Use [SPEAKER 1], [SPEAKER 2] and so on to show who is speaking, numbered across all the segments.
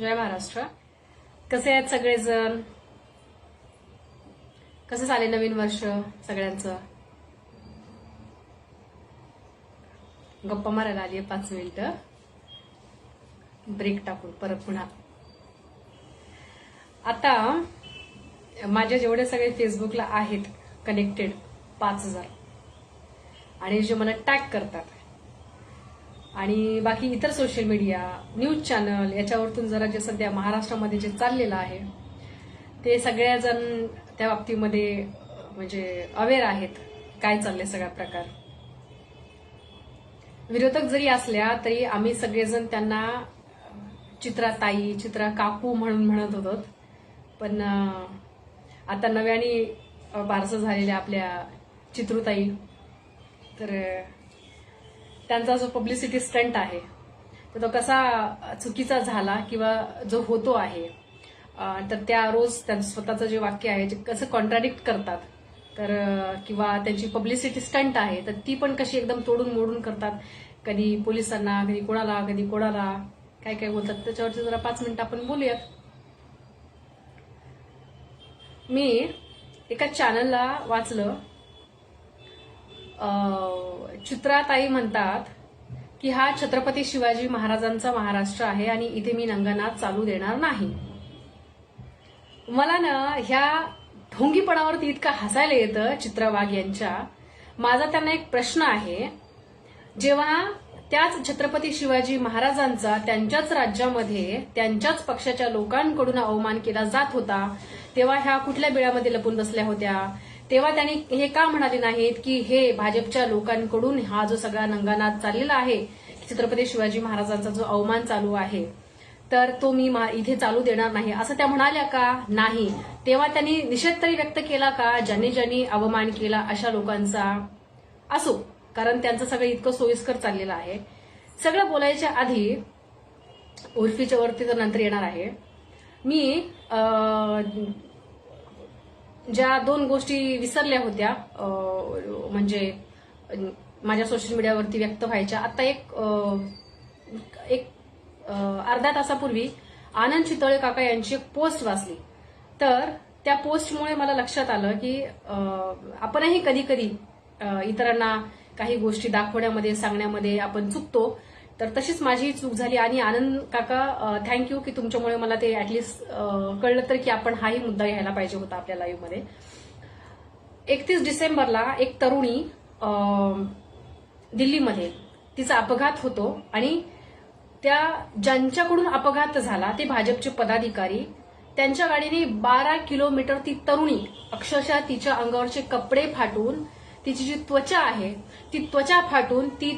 [SPEAKER 1] जय महाराष्ट्र. कसे आहेत सगळेजण? कसं झाले नवीन वर्ष सगळ्यांचं? गप्पा मारायला आली पाच मिनिटं. ब्रेक टाकून परत पुन्हा. आता माझ्या जेवढे सगळे फेसबुकला आहेत कनेक्टेड पाच हजार. आणि जे मला टॅग करतात आणि बाकी इतर सोशल मीडिया न्यूज चॅनल याच्यावरतून जरा जे सध्या महाराष्ट्रामध्ये जे चाललेलं आहे ते सगळ्याजण त्या बाबतीमध्ये म्हणजे अवेअर आहेत काय चालले सगळा प्रकार. विरोधक जरी असल्या तरी आम्ही सगळेजण त्यांना चित्रा ताई चित्रा काकू म्हणून म्हणत होतो. पण आता नव्याने बारसं झालेल्या आपल्या चित्रुताई तर त्यांचा जो पब्लिसिटी स्टंट आहे तर तो कसा चुकीचा झाला किंवा जो होतो आहे तर त्या रोज त्यांचं स्वतःचं जे वाक्य आहे जे कसं कॉन्ट्राडिक्ट करतात तर किंवा त्यांची पब्लिसिटी स्टंट आहे तर ती पण कशी एकदम तोडून मोडून करतात. कधी पोलिसांना कधी कोणाला कधी कोणाला काय काय बोलतात त्याच्यावरती जरा पाच मिनिटं आपण बोलूयात. मी एका चॅनलला वाचलं चित्राताई म्हणतात की हा छत्रपती शिवाजी महाराजांचा महाराष्ट्र आहे आणि इथे मी नंगनाथ चालू देणार नाही. मला ना ह्या ढोंगीपणावरती इतकं हसायला येतं चित्रा वाघ यांच्या. माझा त्यांना एक प्रश्न आहे. जेव्हा त्याच छत्रपती शिवाजी महाराजांचा त्यांच्याच राज्यामध्ये त्यांच्याच पक्षाच्या लोकांकडून अवमान केला जात होता तेव्हा ह्या कुठल्या बिळामध्ये लपून बसल्या होत्या? तेव्हा त्यांनी हे का म्हणाले नाहीत की हे भाजपच्या लोकांकडून हा जो सगळा नंगानाद चाललेला आहे छत्रपती शिवाजी महाराजांचा जो अवमान चालू आहे तर तो मी मा- इथे चालू देणार नाही. असं त्या म्हणाल्या का? नाही. तेव्हा त्यांनी निषेध तरी व्यक्त केला का? ज्यांनी ज्यांनी अवमान केला अशा लोकांचा असो. कारण त्यांचं सगळं इतकं सोयीस्कर चाललेलं आहे. सगळं बोलायच्या आधी उर्फीच्या वरती तर नंतर येणार आहे. मी ज्या दोन गोष्टी विसरल्या होत्या म्हणजे माझ्या सोशल मीडियावरती व्यक्त व्हायच्या. आता एक एक अर्धा अर्ध्या तासापूर्वी आनंद चितळे काका यांची एक पोस्ट वाचली. तर त्या पोस्टमुळे मला लक्षात आलं की आपणही कधी कधी इतरांना काही गोष्टी दाखवण्यामध्ये सांगण्यामध्ये आपण चुकतो. तर तशीच माझी चूक झाली आणि आनंद काका थँक्यू की तुमच्यामुळे मला ते ऍटलिस्ट कळलं तर की आपण हाही मुद्दा घ्यायला पाहिजे होता आपल्या लाईव्हमध्ये एकतीस डिसेंबरला एक तरुणी दिल्लीमध्ये तिचा अपघात होतो आणि त्या ज्यांच्याकडून अपघात झाला ते भाजपचे पदाधिकारी. त्यांच्या गाडीने बारा किलोमीटर ती तरुणी अक्षरशः तिच्या अंगावरचे कपडे फाटून तिची जी त्वचा आहे ती त्वचा फाटून ती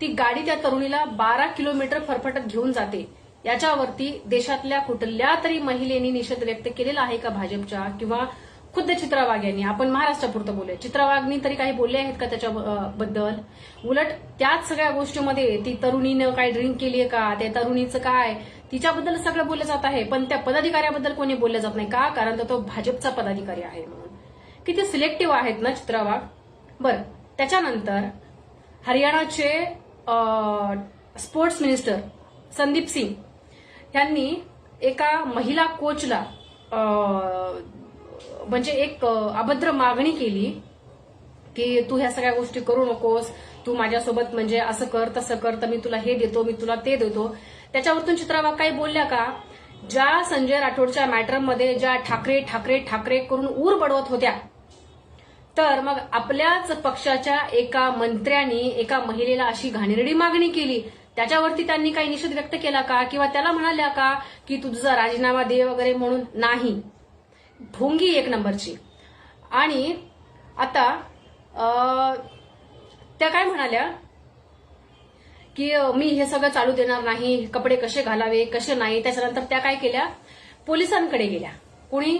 [SPEAKER 1] ती गाडी त्या तरुणीला बारा किलोमीटर फरफटत घेऊन जाते. याच्यावरती देशातल्या कुठल्या तरी महिलेनी निषेध व्यक्त केलेला आहे का भाजपच्या किंवा खुद्द चित्रा वाघ यांनी? आपण महाराष्ट्रापुरतं बोलूया. चित्रा वाघनी तरी काही बोलले आहेत का त्याच्याबद्दल उलट त्याच सगळ्या गोष्टीमध्ये ती तरुणीनं काय ड्रिंक केलीये का? त्या तरुणीचं काय? तिच्याबद्दल सगळं बोललं जात आहे पण त्या पदाधिकाऱ्याबद्दल कोणी बोललं जात नाही का? कारण तर तो भाजपचा पदाधिकारी आहे म्हणून. किती सिलेक्टिव्ह आहेत ना चित्रा वाघ? बरं त्याच्यानंतर हरियाणाचे स्पोर्ट्स मिनिस्टर संदीप सिंग यांनी एका महिला कोचला म्हणजे एक अभद्र मागणी केली की तू ह्या सगळ्या गोष्टी करू नकोस तू माझ्यासोबत म्हणजे असं कर तसं कर तर मी तुला हे देतो मी तुला ते देतो. त्याच्यावरतून चित्राबाग काही बोलल्या का? ज्या संजय राठोडच्या मॅटरमध्ये ज्या ठाकरे ठाकरे ठाकरे करून ऊर बडवत होत्या तर मग आपल्याच पक्षाच्या एका मंत्र्यांनी एका महिलेला अशी घाणेरडी मागणी केली. त्याच्यावरती त्यांनी काही निषेध व्यक्त केला का? किंवा त्याला म्हणाल्या का की तुझा राजीनामा दे वगैरे म्हणून नाही? ढोंगी एक नंबरची. आणि आता त्या काय म्हणाल्या? की मी हे सगळं चालू देणार नाही कपडे कसे घालावे कसे नाही त्याच्यानंतर त्या काय केल्या? पोलिसांकडे गेल्या. कोणी?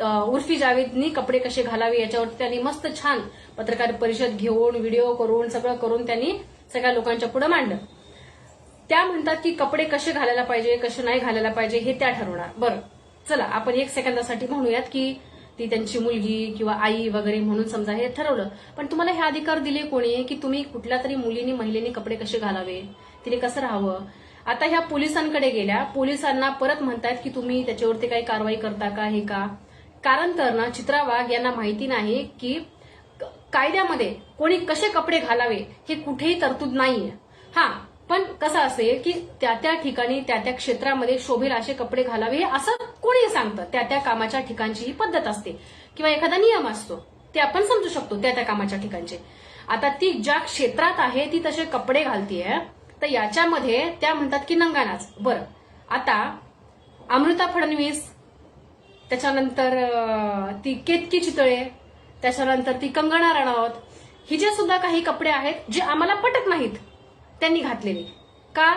[SPEAKER 1] उर्फी जावेदनी कपडे कसे घालावे याच्यावरती त्यांनी मस्त छान पत्रकार परिषद घेऊन व्हिडिओ करून सगळं करून त्यांनी सगळ्या लोकांच्या पुढे मांडलं. त्या म्हणतात की कपडे कसे घालायला पाहिजे कसे नाही घालायला पाहिजे हे त्या ठरवणार. बरं चला आपण एक सेकंदासाठी म्हणूयात की ती त्यांची मुलगी किंवा आई वगैरे म्हणून समजा हे ठरवलं. पण तुम्हाला हे अधिकार दिले कोणी की तुम्ही कुठल्या तरी मुलीनी महिलेनी कपडे कसे घालावे? तिने कसं राहावं? आता ह्या पोलिसांकडे गेल्या. पोलिसांना परत म्हणतायत की तुम्ही त्याच्यावरती काही कारवाई करता का हे का? कारण तर ना चित्रा वाघ यांना माहिती नाही की कायद्यामध्ये कोणी कसे कपडे घालावे हे कुठेही तरतूद नाहीये. हा पण कसं असेल की त्या त्या ठिकाणी त्या त्या क्षेत्रामध्ये शोभेल असे कपडे घालावे हे असं कोणी सांगतं. त्या त्या कामाच्या ठिकाणची ही पद्धत असते. किंवा एखादा नियम असतो ते आपण समजू शकतो त्या त्या कामाच्या ठिकाणचे. आता ती ज्या क्षेत्रात आहे ती तसे कपडे घालतीये तर याच्यामध्ये त्या म्हणतात की नंगानाच. बरं आता अमृता फडणवीस त्याच्यानंतर ती केतकी चितळे त्याच्यानंतर ती कंगना राणावत ही जे सुद्धा काही कपडे आहेत जे आम्हाला पटत नाहीत त्यांनी घातलेले. का?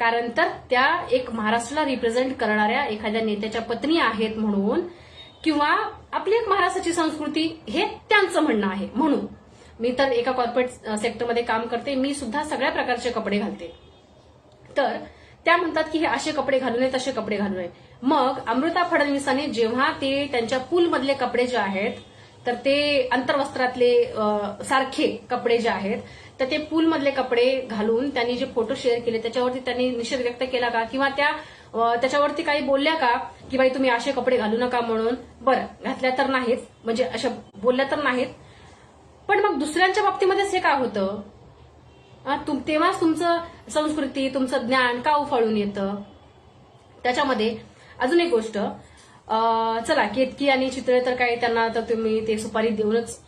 [SPEAKER 1] कारण तर त्या एक महाराष्ट्राला रिप्रेझेंट करणाऱ्या एखाद्या नेत्याच्या पत्नी आहेत म्हणून किंवा आपली एक महाराष्ट्राची संस्कृती हे त्यांचं म्हणणं आहे. म्हणून मी तर एका कॉर्पोरेट सेक्टरमध्ये काम करते मी सुद्धा सगळ्या प्रकारचे कपडे घालते. तर त्या म्हणतात की हे असे कपडे घालू नये तसे कपडे घालू नये. मग अमृता फडणवीसांनी जेव्हा ते त्यांच्या पूलमधले कपडे जे आहेत तर ते अंतर्वस्त्रातले सारखे कपडे जे आहेत तर ते पूलमधले कपडे घालून त्यांनी जे फोटो शेअर केले त्याच्यावरती त्यांनी निषेध व्यक्त केला का? किंवा त्या त्याच्यावरती काही बोलल्या का? की बाई तुम्ही असे कपडे घालू नका म्हणून. बरं घातल्या तर नाहीत म्हणजे अशा बोलल्या तर नाहीत. पण मग दुसऱ्यांच्या बाबतीमध्येच हे का होतं? तेव्हाच तुमचं संस्कृती तुमचं ज्ञान का उफाळून येतं? त्याच्यामध्ये अजून एक गोष्ट चला केतकी आणि चित्रे तर काय त्यांना तर तुम्ही ते सुपारी देऊनच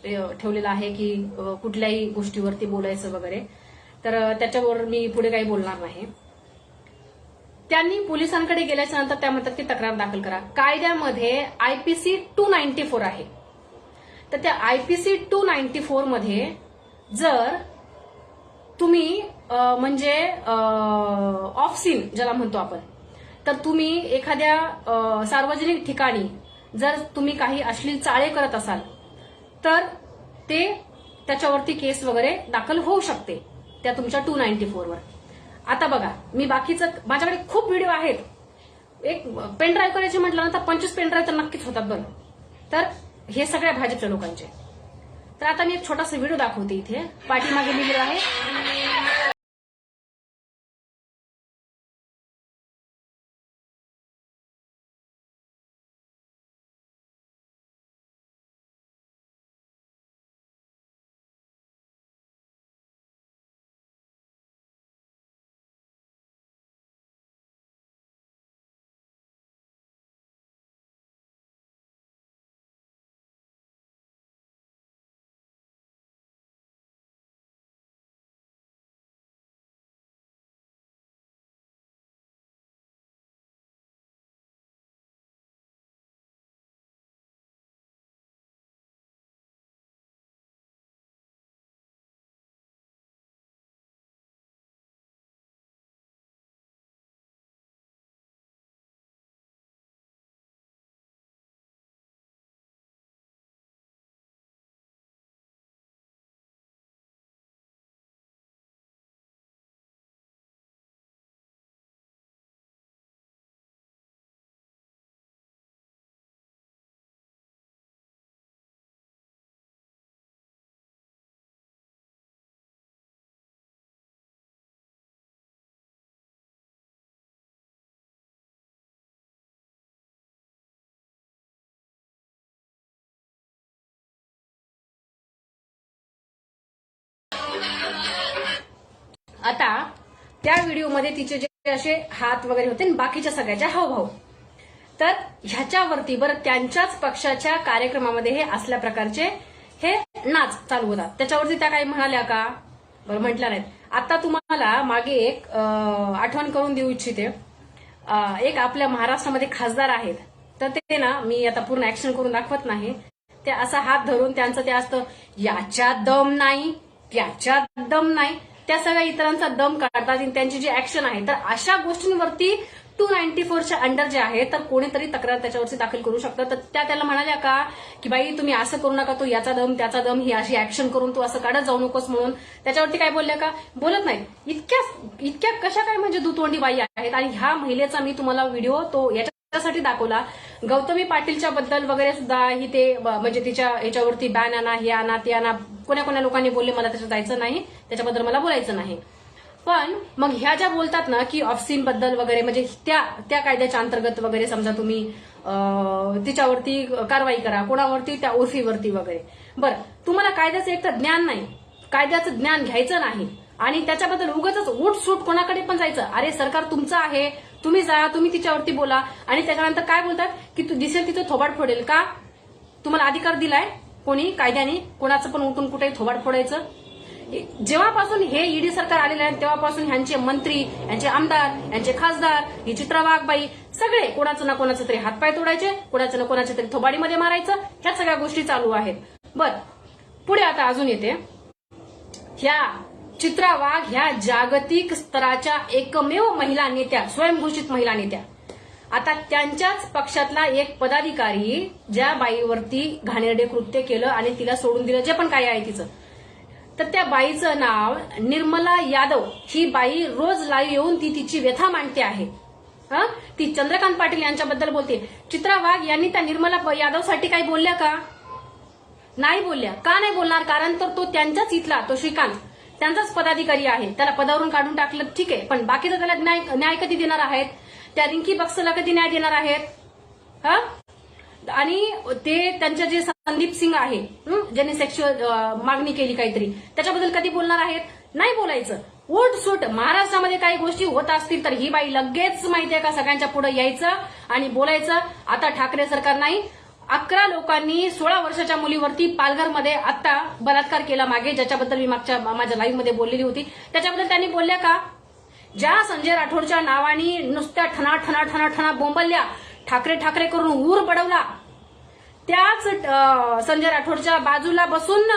[SPEAKER 1] ठेवलेलं आहे की कुठल्याही गोष्टीवरती बोलायचं वगैरे. तर त्याच्यावर मी पुढे काही बोलणार नाही. त्यांनी पोलिसांकडे गेल्याच्यानंतर त्या म्हणतात की तक्रार दाखल करा. कायद्यामध्ये आयपीसी टू नाईन्टी फोर आहे. तर त्या आयपीसी टू नाईन्टी फोरमध्ये जर तुम्ही म्हणजे ऑफ सीन ज्याला म्हणतो आपण तर तुम्ही एखाद्या सार्वजनिक ठिकाणी जर तुम्ही काही अश्लील चाळे करत असाल तर ते त्याच्यावरती केस वगैरे दाखल होऊ शकते त्या तुमच्या टू नाईन्टी फोरवर आता बघा मी बाकीचं माझ्याकडे खूप व्हिडिओ आहेत. एक पेन ड्राईव्ह करायचे म्हटलं ना तर पंचवीस पेन ड्राईव्ह तर नक्कीच होतात बरं. तर हे सगळ्या भाजपच्या लोकांचे. तर आता मी एक छोटासा व्हिडिओ दाखवते इथे. पाठीमागे लिहिलेला आहे. आता त्या व्हिडिओमध्ये तिचे जे असे हात वगैरे होते आणि बाकीच्या सगळ्याच्या हावभाव. तर ह्याच्यावरती बरं त्यांच्याच पक्षाच्या कार्यक्रमामध्ये हे असल्या प्रकारचे हे नाच चालू होतात. त्याच्यावरती त्या काही म्हणाल्या का? बरं म्हटल्या नाहीत. आता तुम्हाला मागे एक आठवण करून देऊ इच्छिते. एक आपल्या महाराष्ट्रामध्ये खासदार आहेत. तर ते ना मी आता पूर्ण ऍक्शन करून दाखवत नाही. ते असा हात धरून त्यांचं ते असतं याच्यात दम नाही त्याच्यात दम नाही. त्या सगळ्या इतरांचा दम काढतात आणि त्यांची जी ऍक्शन आहे तर अशा गोष्टींवरती टू नाईन्टी फोरच्या अंडर जे आहे तर कोणीतरी तक्रार त्याच्यावरती दाखल करू शकतं. तर त्या त्याला म्हणाल्या का की बाई तुम्ही असं करू नका तो याचा दम त्याचा दम ही अशी ऍक्शन करून तू असं काढत जाऊ नकोस म्हणून. त्याच्यावरती काय बोलल्या का बोलत नाही. इतक्या इतक्या कशा काय म्हणजे दुतोंडी बाई आहेत आणि ह्या महिलेचा मी तुम्हाला व्हिडिओ तो याच्यासाठी दाखवला. गौतमी पाटीलच्या बद्दल वगैरे सुद्धा ही ते म्हणजे तिच्या याच्यावरती बॅन आणा हे आणा ते आणा कोण्या कोण्या लोकांनी बोलले मला त्याच्यात जायचं नाही त्याच्याबद्दल मला बोलायचं नाही. पण मग ह्या ज्या बोलतात ना की ऑफसीन बद्दल वगैरे म्हणजे त्या त्या कायद्याच्या अंतर्गत वगैरे समजा तुम्ही तिच्यावरती कारवाई करा कोणावरती त्या उर्फीवरती वगैरे. बरं तुम्हाला कायद्याचं एक तर ज्ञान नाही. कायद्याचं ज्ञान घ्यायचं नाही. आणि त्याच्याबद्दल उगाच उठ सूट कोणाकडे पण जायचं. अरे सरकार तुमचं आहे तुम्ही जा तुम्ही तिच्यावरती बोला. आणि त्याच्यानंतर काय बोलतात? की तू दिसेल तिथं थोबाड फोडेल का? तुम्हाला अधिकार दिलाय? कोणी कायद्याने कोणाचं पण उठून कुठे थोबाड फोडायचं. जेव्हापासून हे ईडी सरकार आलेलं आहे तेव्हापासून ह्यांचे मंत्री यांचे आमदार यांचे खासदार ही चित्रा वाघबाई सगळे कोणाचं ना कोणाचं तरी हातपाय तोडायचे कोणाचं ना कोणाच्या तरी थोबाडीमध्ये मारायचं ह्या सगळ्या गोष्टी चालू आहेत. बर पुढे आता अजून येते. ह्या चित्रा वाघ ह्या जागतिक स्तराच्या एकमेव महिला नेत्या स्वयंघोषित महिला नेत्या. आता त्यांच्याच पक्षातला एक पदाधिकारी ज्या बाईवरती घाणेरडे कृत्य केलं आणि तिला सोडून दिलं जे पण काय आहे तिचं. तर त्या बाईचं नाव निर्मला यादव. ही बाई रोज लाईव्ह येऊन ती तिची व्यथा मांडते आहे. हं? ती चंद्रकांत पाटील यांच्याबद्दल बोलते. चित्रा वाघ यांनी त्या निर्मला यादवसाठी काही बोलल्या का? नाही बोलल्या. का नाही बोलणार? कारण तर तो त्यांच्याच इथला तो श्रीकांत. त्यांचाच पदाधिकारी आहे. त्याला पदावरून काढून टाकलं ठीक आहे. पण बाकीचं त्याला न्याय न्याय कधी देणार आहेत. त्या रिंकी बक्सला कधी न्याय देणार आहेत. हा? आणि ते त्यांच्या जे संदीप सिंग आहे ज्यांनी सेक्शुअल मागणी केली काहीतरी त्याच्याबद्दल कधी बोलणार आहेत? नाही बोलायचं. उठ सुट. महाराष्ट्रामध्ये काही गोष्टी होत असतील तर ही बाई लगेच माहितीये का सगळ्यांच्या पुढे यायचं आणि बोलायचं. आता ठाकरे सरकार नाही. अकरा लोकांनी सोळा वर्षाच्या मुलीवरती पालघरमध्ये आता बलात्कार केला मागे ज्याच्याबद्दल मी मागच्या माझ्या लाईव्हमध्ये बोललेली होती. त्याच्याबद्दल त्यांनी बोलल्या का? ज्या संजय राठोडच्या नावाने नुसत्या ठणा ठणा ठणा ठणा बोंबलल्या ठाकरे ठाकरे करून ऊर पडवला त्याच संजय राठोडच्या बाजूला बसून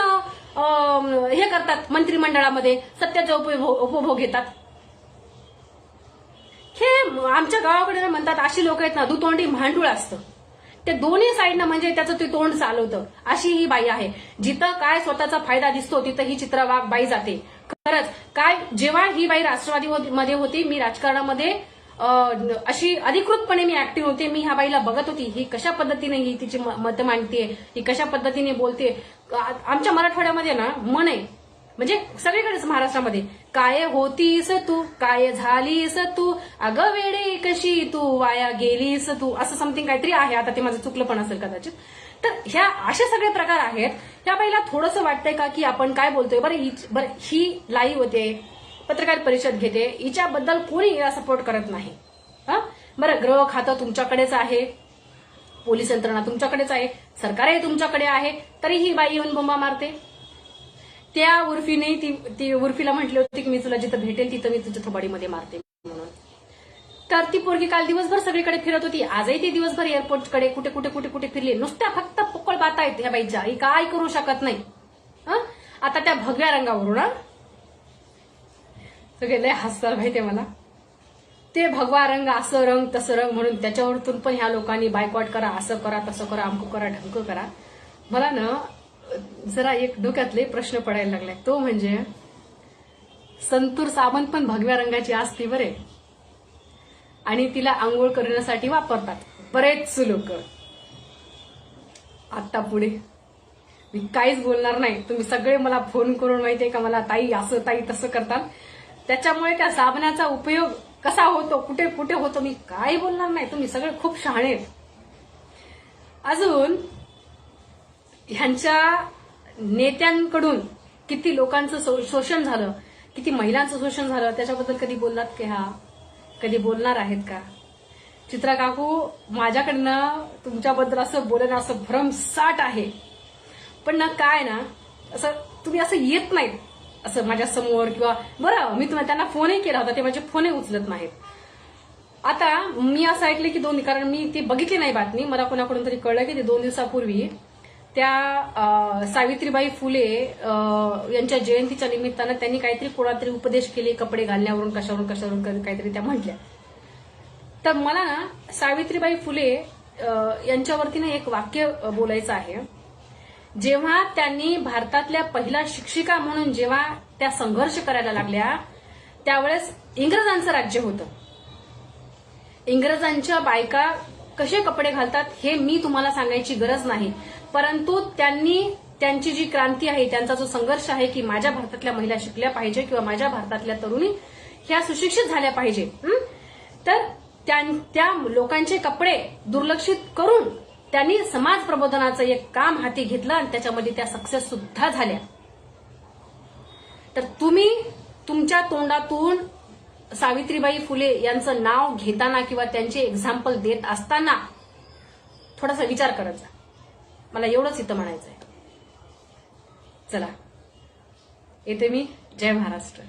[SPEAKER 1] हे करतात मंत्रिमंडळामध्ये सत्याचा उपभोग उपभोग घेतात. हे आमच्या गावाकडे म्हणतात अशी लोक आहेत ना दुतोंडी भांडूळ असतं. ते दोन्ही साईडनं म्हणजे त्याचं ते तोंड चालवतं. अशी ही बाई आहे. जिथं काय स्वतःचा फायदा दिसतो तिथं ही चित्रा वाघ बाई जाते. खरंच काय जेव्हा ही बाई राष्ट्रवादी मध्ये होती मी राजकारणामध्ये अशी अधिकृतपणे मी ऍक्टिव्ह होते. मी ह्या बाईला बघत होती. ही कशा पद्धतीने ही तिची म- मतं मांडते ही कशा पद्धतीने बोलते आमच्या मराठवाड्यामध्ये ना मन आहे. म्हणजे सगळीकडेच महाराष्ट्रामध्ये. काय होतीस तू? काय झालीस तू? अगं वेडे कशी तू? वाया गेलीस तू? असं समथिंग काहीतरी आहे. आता ते माझं चुकलं पण असेल कदाचित. तर ह्या असे सगळे प्रकार आहेत. ह्या बाईला थोडंसं वाटतंय का की आपण काय बोलतोय? बरं ही बरं ही लाईव्ह होते. पत्रकार परिषद घेते. हिच्याबद्दल कोणी हिला सपोर्ट करत नाही. हा? बरं गृह खातं तुमच्याकडेच आहे. पोलीस यंत्रणा तुमच्याकडेच आहे. सरकारही तुमच्याकडे आहे. तरी ही बाई येऊन बोंबा मारते. त्या उर्फीने ती ती उर्फीला म्हटली होती की मी तुला जिथं भेटेल तिथं मी तुझ्या थोबाडीमध्ये मारते म्हणून. तर ती पोरगी काल दिवसभर सगळीकडे फिरत होती. आजही ती दिवसभर एअरपोर्टकडे कुठे कुठे कुठे कुठे फिरली. नुसत्या फक्त पोकळ बाता आहेत ह्या बाईच्या. ही काय करू शकत नाही. आता त्या भगव्या रंगावरून सगळे लय हसतात माहितीये मला. ते भगवा रंग असं रंग तसं रंग म्हणून त्याच्यावरतून पण ह्या लोकांनी बायकॉट करा असं करा तसं करा अमकं करा ढमकं करा. मला ना जरा एक डोक्यातले प्रश्न पडायला लागलाय. तो म्हणजे संतूर साबण पण भगव्या रंगाची असते बरे. आणि तिला आंघोळ करण्यासाठी वापरतात. बरेच लोक. आता पुढे. मी काहीच बोलणार नाही. तुम्ही सगळे मला फोन करून माहितीये का मला ताई असं ताई तसं करतात. त्याच्यामुळे त्या साबणाचा उपयोग कसा होतो कुठे कुठे होतो मी काही बोलणार नाही. तुम्ही सगळे खूप शहाणे आहेत. अजून ह्यांच्या नेत्यांकडून किती लोकांचं शोषण झालं किती महिलांचं शोषण झालं त्याच्याबद्दल कधी बोललात की हा? कधी बोलणार आहेत का? चित्रा काकू माझ्याकडनं तुमच्याबद्दल असं बोलणं असं भ्रमसाट आहे. पण ना काय ना असं तुम्ही असं येत नाहीत असं माझ्यासमोर किंवा बरं मी तुम्हाला त्यांना फोनही केला होता ते माझे फोनही उचलत नाहीत. आता मी असं ऐकलं की दोन कारण मी ती बघितली नाही बातमी मला कोणाकडून तरी कळलं की ते दोन दिवसापूर्वी त्या सावित्रीबाई फुले यांच्या जयंतीच्या निमित्तानं त्यांनी काहीतरी कोणातरी उपदेश केले कपडे घालण्यावरून कशावरून कशावरून काहीतरी त्या म्हटल्या. तर मला ना सावित्रीबाई फुले यांच्यावरतीनं यांच्यावरती ना एक वाक्य बोलायचं आहे. जेव्हा त्यांनी भारतातल्या पहिल्या शिक्षिका म्हणून जेव्हा त्या संघर्ष करायला लागल्या त्यावेळेस इंग्रजांचं राज्य होतं. इंग्रजांच्या बायका कसे कपडे घालतात हे मी तुम्हाला सांगायची गरज नाही. परंतु त्यांनी त्यांची जी क्रांती आहे त्यांचा जो संघर्ष आहे की माझ्या भारतातल्या महिला शिकल्या पाहिजे किंवा माझ्या भारतातल्या तरुणी ह्या सुशिक्षित झाल्या पाहिजे तर त्या लोकांचे कपडे दुर्लक्षित करून त्यांनी समाज प्रबोधनाचं एक काम हाती घेतलं आणि त्याच्यामध्ये त्या सक्सेस सुद्धा झाल्या. तर तुम्ही तुमच्या तोंडातून सावित्रीबाई फुले यांचं नाव घेताना किंवा त्यांचे एक्झाम्पल देत असताना थोडासा विचार करत जा. मला एवढंच इथं म्हणायचं आहे चला. येते मी. जय महाराष्ट्र.